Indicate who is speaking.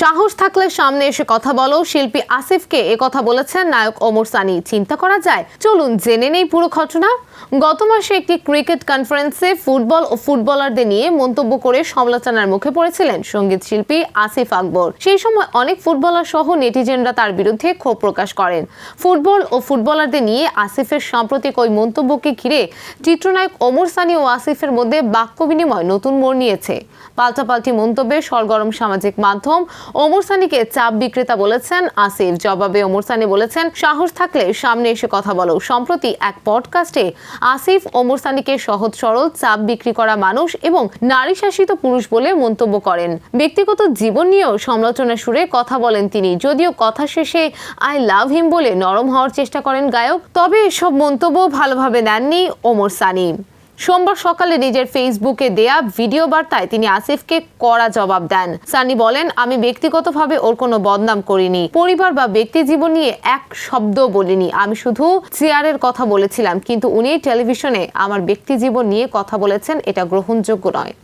Speaker 1: সাহস থাকলে সামনে এসে কথা বলো। শিল্পী আসিফকে কথা বলেছেন নায়ক ওমর সানি। চিন্তা করা যায়? চলুন জেনে নেই পুরো ঘটনা। গত মাসে একটি ক্রিকেট কনফারেন্সে ফুটবল ও ফুটবলারদের নিয়ে মন্তব্য করে সমালোচনার মুখে পড়েছিলেন সংগীত শিল্পী আসিফ আকবর। সেই সময় অনেক ফুটবলার সহ নেটিজেনরা তার বিরুদ্ধে ক্ষোভ প্রকাশ করেন। ফুটবল ও ফুটবলারদের নিয়ে আসিফের সাম্প্রতিক ওই মন্তব্যকে ঘিরে চিত্রনায়ক ওমর সানি ও আসিফের মধ্যে বাক্য বিনিময় নতুন মোড় নিয়েছে। পাল্টাপাল্টি মন্তব্যে সরগরম সামাজিক মাধ্যম ওমর সানিকে চাপ বিক্রেতা বলেছেন আসিফ। জবাবে ওমর সানি বলেছেন, সাহস থাকলে সামনে এসে কথা বলো। সম্প্রতি এক পডকাস্টে আসিফ, ওমর সানিকে সহজ সরল, চাপ বিক্রি করা মানুষ এবং নারী শাসিত পুরুষ বলে মন্তব্য করেন। ব্যক্তিগত জীবন নিয়েও সমালোচনা সুরে কথা বলেন তিনি। যদিও কথা শেষে আই লাভ হিম বলে নরম হওয়ার চেষ্টা করেন গায়ক, তবে এসব মন্তব্য ভালোভাবে নেননি ওমর সানি। সোমবার সকালে নিজের ফেসবুকে দেয়া ভিডিও বার্তায় তিনি আসিফকে কড়া জবাব দেন। সানি বলেন, আমি ব্যক্তিগতভাবে ওর কোনো বদনাম করিনি। পরিবার বা ব্যক্তি জীবন নিয়ে এক শব্দ বলিনি। আমি শুধু চেয়ারের কথা বলেছিলাম, কিন্তু উনি টেলিভিশনে আমার ব্যক্তি জীবন নিয়ে কথা বলেছেন, এটা গ্রহণযোগ্য নয়।